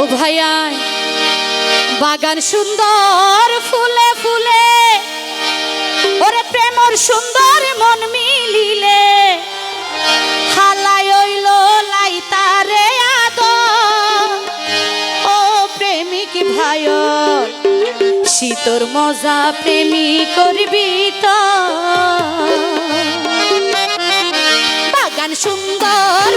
ও ভাইয়াই, বাগান সুন্দর, ফুলে ফুলে, ওরে প্রেমর সুন্দর মন মিলিলে হালাই ওইল লাই তারে আদ ও প্রেমিক ভাই শীতর মজা প্রেমী করবি তো। বাগান সুন্দর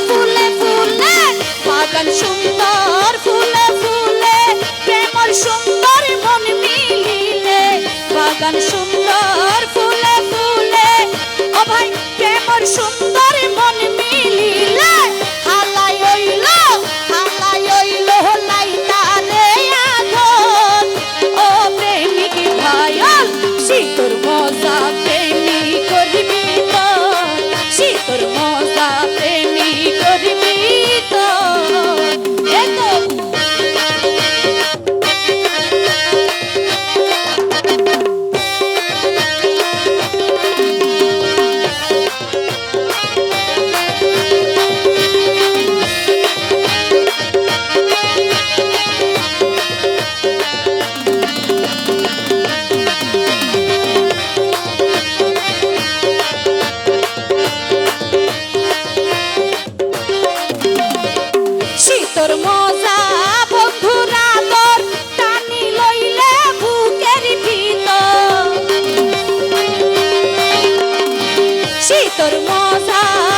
hermosa.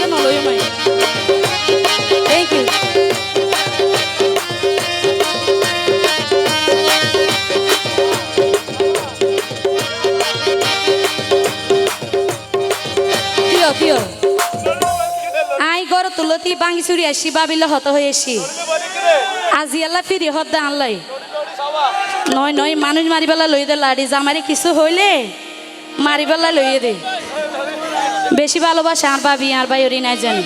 you know, you may. Thank you. আই গর তুলতি বাঙি চুরি আসি বাবিলে হত হয়ে আসি আজি আল্লাহ ফিরি হদ্দা আনলাই নয় নয় মানুষ মারিবেলা লই দে লাড়ি জামারে কিছু হইলে মারিবেলা লইয়ে দে বেশি ভালোবাসে আর ভাবি আর ভাই ওরি নাই জানি।